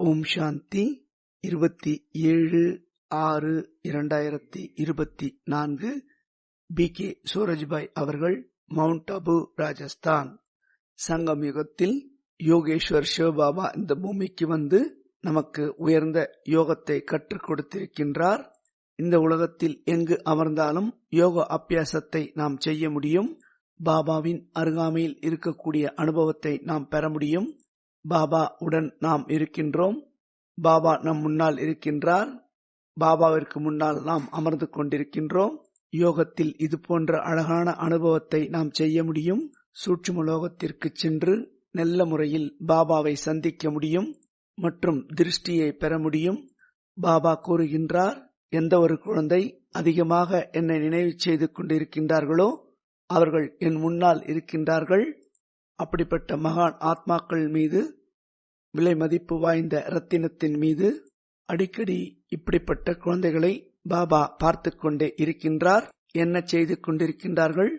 ஓம் சாந்தி. இருபத்தி ஏழு ஆறு இரண்டாயிரத்தி இருபத்தி நான்கு. பி. கே. சூரஜ்பாய் அவர்கள் மவுண்ட் அபு ராஜஸ்தான் சங்கம் யுகத்தில் யோகேஸ்வர் சிவபாபா இந்த பூமிக்கு வந்து நமக்கு உயர்ந்த யோகத்தை கற்றுக் கொடுத்திருக்கின்றார். இந்த உலகத்தில் எங்கு அமர்ந்தாலும் யோக அபியாசத்தை நாம் செய்ய முடியும். பாபாவின் அருகாமையில் இருக்கக்கூடிய அனுபவத்தை நாம் பெற முடியும். பாபா உடன் நாம் இருக்கின்றோம். பாபா நம் முன்னால் இருக்கின்றார். பாபாவிற்கு முன்னால் நாம் அமர்ந்து கொண்டிருக்கின்றோம். யோகத்தில் இது போன்ற அழகான அனுபவத்தை நாம் செய்ய முடியும். சூட்சும லோகத்திற்கு சென்று நல்ல முறையில் பாபாவை சந்திக்க முடியும். மற்றும் திருஷ்டியை பெற முடியும். பாபா கூறுகின்றார் எந்த ஒரு குழந்தை அதிகமாக என்னை நினைவு செய்து கொண்டிருக்கின்றார்களோ அவர்கள் என் முன்னால் இருக்கின்றார்கள். அப்படிப்பட்ட மகான் ஆத்மாக்கள் மீது விலை மதிப்பு வாய்ந்த ரத்தினத்தின் மீது அடிக்கடி இப்படிப்பட்ட குழந்தைகளை பாபா பார்த்து கொண்டே இருக்கின்றார். என்ன செய்து கொண்டிருக்கின்றார்கள்?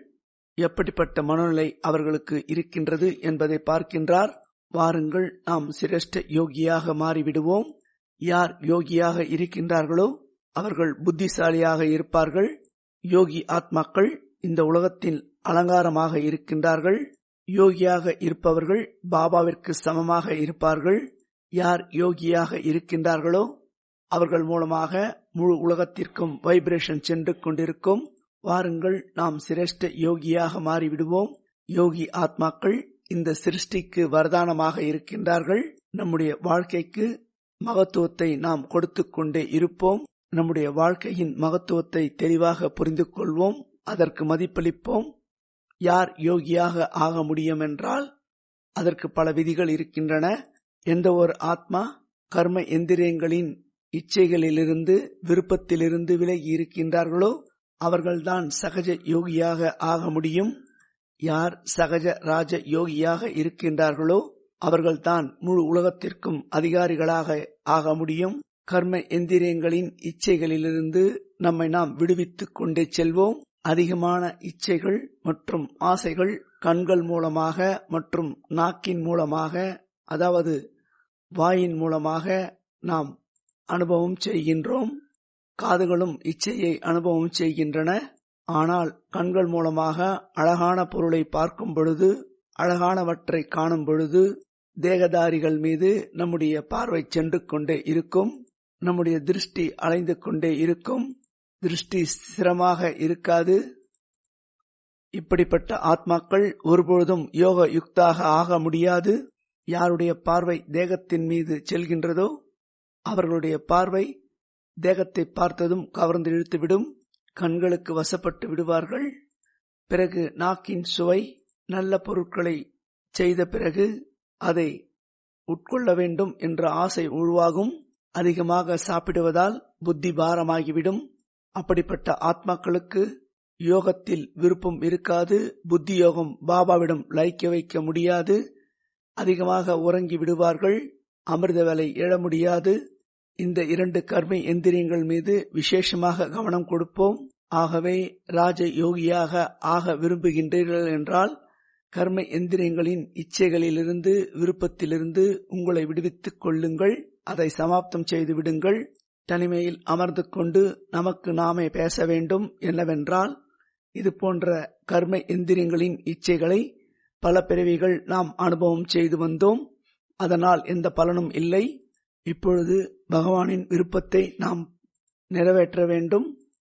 எப்படிப்பட்ட மனநிலை அவர்களுக்கு இருக்கின்றது என்பதை பார்க்கின்றார். வாருங்கள் நாம் சிரஷ்ட யோகியாக மாறிவிடுவோம். யார் யோகியாக இருக்கின்றார்களோ அவர்கள் புத்திசாலியாக இருப்பார்கள். யோகி ஆத்மாக்கள் இந்த உலகத்தில் அலங்காரமாக இருக்கின்றார்கள். யோகியாக இருப்பவர்கள் பாபாவிற்கு சமமாக இருப்பார்கள். யார் யோகியாக இருக்கின்றார்களோ அவர்கள் மூலமாக முழு உலகத்திற்கும் வைப்ரேஷன் சென்று கொண்டிருக்கும். வாருங்கள் நாம் சிரேஷ்ட யோகியாக மாறிவிடுவோம். யோகி ஆத்மாக்கள் இந்த சிருஷ்டிக்கு வரதானமாக இருக்கின்றார்கள். நம்முடைய வாழ்க்கைக்கு மகத்துவத்தை நாம் கொடுத்து கொண்டே இருப்போம். நம்முடைய வாழ்க்கையின் மகத்துவத்தை தெளிவாக புரிந்து கொள்வோம். அதற்கு மதிப்பளிப்போம். யார் யோகியாக ஆக முடியும் என்றால் அதற்கு பல விதிகள் இருக்கின்றன. எந்த ஒரு ஆத்மா கர்ம எந்திரியங்களின் இச்சைகளிலிருந்து விருப்பத்திலிருந்து விலகி இருக்கின்றார்களோ அவர்கள்தான் சகஜ யோகியாக ஆக முடியும். யார் சகஜ ராஜ யோகியாக இருக்கின்றார்களோ அவர்கள்தான் முழு உலகத்திற்கும் அதிகாரிகளாக ஆக முடியும். கர்ம எந்திரியங்களின் இச்சைகளிலிருந்து நம்மை நாம் விடுவித்துக் கொண்டே செல்வோம். அதிகமான இச்சைகள் மற்றும் ஆசைகள் கண்கள் மூலமாக மற்றும் நாக்கின் மூலமாக அதாவது வாயின் மூலமாக நாம் அனுபவம் செய்கின்றோம். காதுகளும் இச்சையை அனுபவம் செய்கின்றன. ஆனால் கண்கள் மூலமாக அழகான பொருளை பார்க்கும் பொழுது அழகானவற்றை காணும் பொழுது தேகதாரிகள் மீது நம்முடைய பார்வை சென்று கொண்டே இருக்கும் நம்முடைய திருஷ்டி அலைந்து கொண்டே இருக்கும். திருஷ்டி ஸ்திரமாக இருக்காது. இப்படிப்பட்ட ஆத்மாக்கள் ஒருபொழுதும் யோக யுக்தாக ஆக முடியாது. யாருடைய பார்வை தேகத்தின் மீது செல்கின்றதோ அவர்களுடைய பார்வை தேகத்தை பார்த்ததும் கவர்ந்து இழுத்துவிடும். கண்களுக்கு வசப்பட்டு விடுவார்கள். பிறகு நாக்கின் சுவை நல்ல பொருட்களை செய்த பிறகு அதை உட்கொள்ள வேண்டும் என்ற ஆசை உருவாகும். அதிகமாக சாப்பிடுவதால் புத்தி பாரமாகிவிடும். அப்படிப்பட்ட ஆத்மாக்களுக்கு யோகத்தில் விருப்பம் இருக்காது புத்தி யோகம் பாபாவிடம் லயிக்க வைக்க முடியாது அதிகமாக உறங்கி விடுவார்கள் அமிர்த வேலை எழ முடியாது. இந்த இரண்டு கர்ம எந்திரியங்கள் மீது விசேஷமாக கவனம் கொடுப்போம். ஆகவே ராஜ யோகியாக ஆக விரும்புகின்றீர்கள் என்றால் கர்ம எந்திரியங்களின் இச்சைகளிலிருந்து விருப்பத்திலிருந்து உங்களை விடுவித்துக் கொள்ளுங்கள். அதை சமாப்தம் செய்து விடுங்கள். தனிமையில் அமர்ந்து கொண்டு நமக்கு நாமே பேச வேண்டும் என்னவென்றால் இது போன்ற கர்ம எந்திரியங்களின் இச்சைகளை பல பிறவிகள் நாம் அனுபவம் செய்து வந்தோம். அதனால் எந்த பலனும் இல்லை. இப்பொழுது பகவானின் விருப்பத்தை நாம் நிறைவேற்ற வேண்டும்.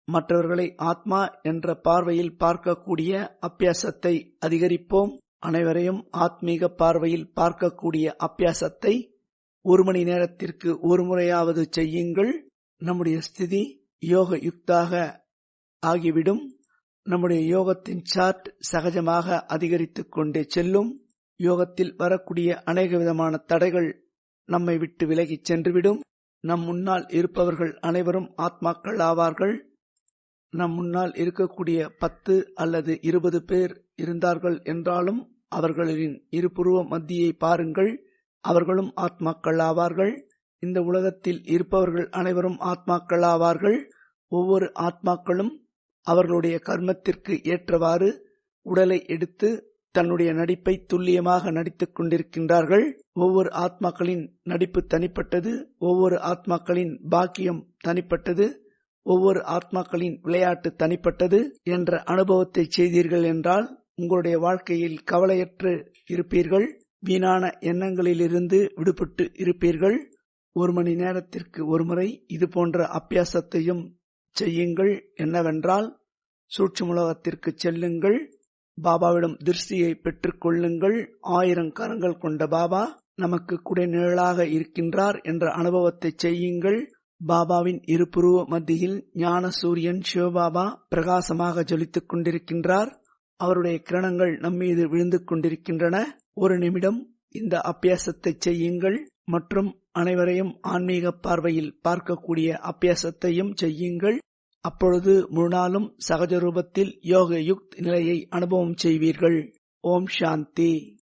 மற்றவர்களை ஆத்மா என்ற பார்வையில் பார்க்கக்கூடிய அபியாசத்தை அதிகரிப்போம். அனைவரையும் ஆத்மீக பார்வையில் பார்க்கக்கூடிய அப்பியாசத்தை ஒரு மணி நேரத்திற்கு ஒரு முறையாவது செய்யுங்கள். நம்முடைய ஸ்திதி யோக யுக்தாக ஆகிவிடும். நம்முடைய யோகத்தின் சார்ட் சகஜமாக அதிகரித்துக் கொண்டே செல்லும். யோகத்தில் வரக்கூடிய அநேக விதமான தடைகள் நம்மை விட்டு விலகிச் சென்றுவிடும். நம் முன்னால் இருப்பவர்கள் அனைவரும் ஆத்மாக்கள் ஆவார்கள். நம் முன்னால் இருக்கக்கூடிய பத்து அல்லது இருபது பேர் இருந்தார்கள் என்றாலும் அவர்களின் இருபுருவ மத்தியை பாருங்கள். அவர்களும் ஆத்மாக்கள் ஆவார்கள். இந்த உலகத்தில் இருப்பவர்கள் அனைவரும் ஆத்மாக்களாவார்கள். ஒவ்வொரு ஆத்மாக்களும் அவர்களுடைய கர்மத்திற்கு ஏற்றவாறு உடலை எடுத்து தன்னுடைய நடிப்பை துல்லியமாக நடித்துக் கொண்டிருக்கின்றார்கள். ஒவ்வொரு ஆத்மாக்களின் நடிப்பு தனிப்பட்டது ஒவ்வொரு ஆத்மாக்களின் பாக்கியம் தனிப்பட்டது ஒவ்வொரு ஆத்மாக்களின் விளையாட்டு தனிப்பட்டது என்ற அனுபவத்தை செய்தீர்கள் என்றால் உங்களுடைய வாழ்க்கையில் கவலையற்று இருப்பீர்கள் வீணான எண்ணங்களிலிருந்து விடுபட்டு இருப்பீர்கள். ஒரு மணி நேரத்திற்கு ஒருமுறை இது போன்ற அபியாசத்தையும் செய்யுங்கள். என்னவென்றால் சூட்சுமுலகத்திற்கு செல்லுங்கள். பாபாவிடம் திருஷ்டியை பெற்றுக் கொள்ளுங்கள். ஆயிரம் கரங்கள் கொண்ட பாபா நமக்கு குடைநிழலாக இருக்கின்றார் என்ற அனுபவத்தை செய்யுங்கள். பாபாவின் இருபுருவ மத்தியில் ஞான சூரியன் சிவபாபா பிரகாசமாக ஜொலித்துக் கொண்டிருக்கின்றார். அவருடைய கிரணங்கள் நம்மீது விழுந்து கொண்டிருக்கின்றன. ஒரு நிமிடம் இந்த அபியாசத்தை செய்யுங்கள். மற்றும் அனைவரையும் ஆன்மீக பார்வையில் பார்க்கக்கூடிய அபியாசத்தையும் செய்யுங்கள். அப்பொழுது முழுநாளும் சகஜ ரூபத்தில் யோக யுக்த் நிலையை அனுபவம் செய்வீர்கள். ஓம் சாந்தி.